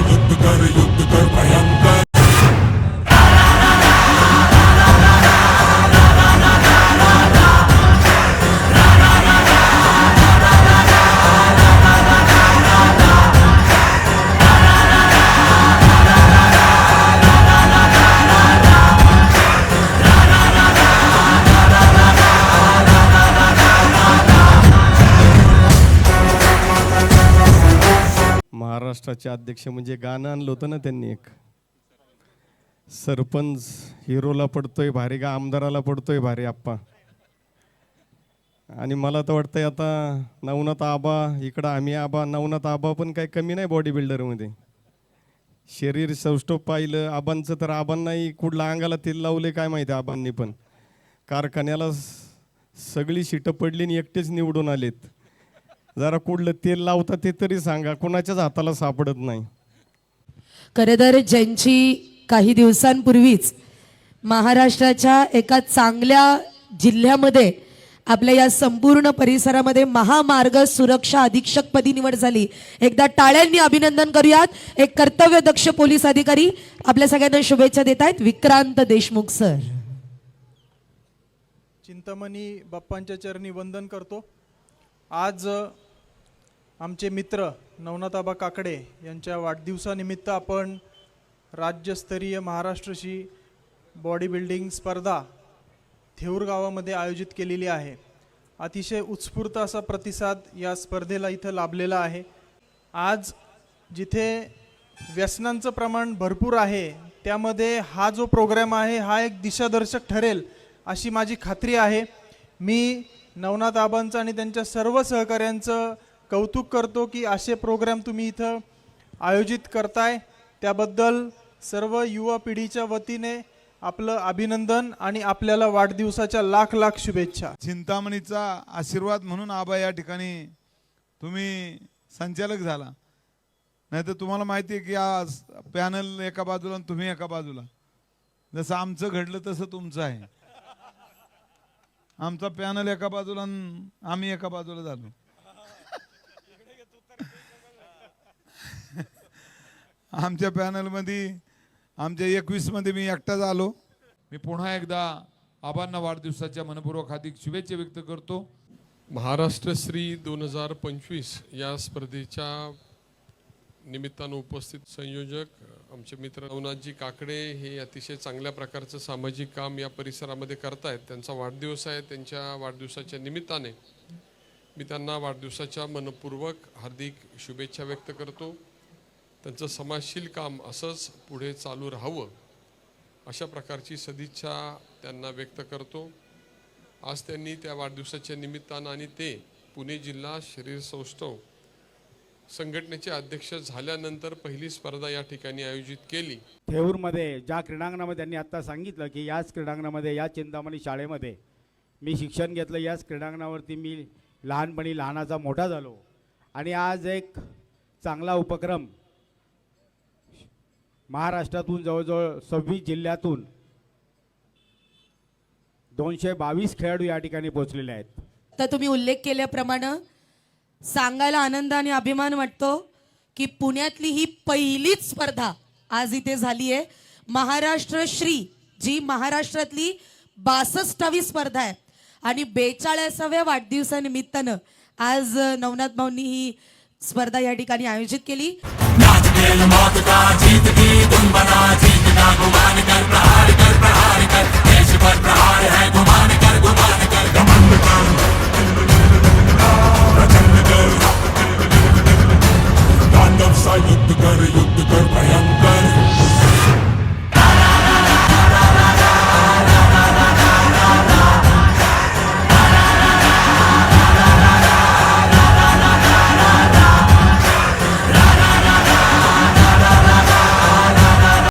युद्ध कर युद्ध कर भयंकर महाराष्ट्राचे अध्यक्ष म्हणजे गाणं आणलं होतं ना त्यांनी एक. सरपंच हिरोला पडतोय भारी का आमदाराला पडतोय भारी आप्पा. आणि मला तर वाटतंय आता नवनाथ आबा इकडं आम्ही आबा नवनाथ आबा पण काही कमी नाही बॉडी बिल्डरमध्ये शरीर सौष्ठव पाहिलं आबांचं तर आबांनाही कुठला अंगाला तेल लावले काय माहिती आबांनी पण. कारखान्याला सगळी शिटं पडली आणि एकटेच निवडून आलेत. जरा कुठलं तेल लावता ते तरी सांगा. कोणाच्याच हाताला सापडत नाही. खरं तर ज्यांची काही दिवसांपूर्वीच महाराष्ट्राच्या एका चांगल्या जिल्ह्यामध्ये आपल्या या संपूर्ण परिसरामध्ये महामार्ग सुरक्षा अधीक्षकपदी निवड झाली. एकदा टाळ्यांनी अभिनंदन करूयात. एक कर्तव्यदक्ष पोलीस अधिकारी आपल्या सगळ्यांना शुभेच्छा देत आहेत. विक्रांत देशमुख सर. चिंतामणी बाप्पांच्या चरणी वंदन करतो. आज आमचे मित्र नवनाथाबा काकडे यांच्या वाढदिवसानिमित्त आपण राज्यस्तरीय महाराष्ट्रशी बॉडी बिल्डिंग स्पर्धा थेऊर गावामध्ये आयोजित केलेली आहे. अतिशय उत्स्फूर्त असा प्रतिसाद या स्पर्धेला इथं लाभलेला आहे. आज जिथे व्यसनांचं प्रमाण भरपूर आहे त्यामध्ये हा जो प्रोग्राम आहे हा एक दिशादर्शक ठरेल अशी माझी खात्री आहे. मी नवनाथ आबांचं आणि त्यांच्या सर्व सहकाऱ्यांचं कौतुक करतो की असे प्रोग्राम तुम्ही इथं आयोजित करताय. त्याबद्दल सर्व युवा पिढीच्या वतीने आपलं अभिनंदन आणि आपल्याला वाढदिवसाच्या लाख लाख शुभेच्छा. चिंतामणीचा आशीर्वाद म्हणून आबा या ठिकाणी तुम्ही संचालक झाला. नाही तर तुम्हाला माहिती आहे की आज पॅनल एका बाजूला आणि तुम्ही एका बाजूला. जसं आमचं घडलं तसं तुमचं आहे. आमचा पॅनल एका बाजूला आणि आम्ही एका बाजूला झालो. आमच्या पॅनलमध्ये आमच्या एकवीसमध्ये मी एकटाच आलो मी पुन्हा एकदा आबांना वाढदिवसाच्या मनपूर्वक हार्दिक शुभेच्छा व्यक्त करतो. महाराष्ट्र श्री दोन हजार पंचवीस या स्पर्धेच्या निमित्तानं उपस्थित संयोजक आमचे मित्र नवनाथजी काकडे हे अतिशय चांगल्या प्रकारचं सामाजिक काम या परिसरामध्ये करतायत. त्यांचा वाढदिवस आहे. त्यांच्या वाढदिवसाच्या निमित्ताने मी त्यांना वाढदिवसाच्या मनपूर्वक हार्दिक शुभेच्छा व्यक्त करतो. त्यांचं समाजशील काम असंच पुढे चालू राहावं अशा प्रकारची सदिच्छा त्यांना व्यक्त करतो. आज त्यांनी त्या वाढदिवसाच्या निमित्तानं आणि ते पुणे जिल्हा शरीर सौष्ठव संघटनेचे अध्यक्ष झाल्यानंतर पहिली स्पर्धा या ठिकाणी आयोजित केली. थेऊरमध्ये ज्या क्रीडांगणामध्ये त्यांनी आत्ता सांगितलं की याच क्रीडांगणामध्ये या चिंतामणी शाळेमध्ये मी शिक्षण घेतलं याच क्रीडांगणावरती मी लहानपणी लहानाचा मोठा झालो. आणि आज एक चांगला उपक्रम महाराष्ट्रातून जवळजवळ सव्वीस जिल्ह्यातून दोनशे बावीस खेळाडू या ठिकाणी पोहोचलेले आहेत. तर तुम्ही उल्लेख केल्याप्रमाणे सांगायला आनंद आणि अभिमान वाटतो की पुण्यातली ही पहिलीच स्पर्धा आज इथे झाली आहे महाराष्ट्र श्री जी महाराष्ट्रातली बासष्टावी स्पर्धा आहे. आणि बेचाळीसाव्या वाढदिवसानिमित्तानं आज नवनाथ भाऊंनी ही स्पर्धा या ठिकाणी आयोजित केली. जीत की तुम बना जीत ना कर प्रहार कर प्रहार. gittik arı yuttuk örpayan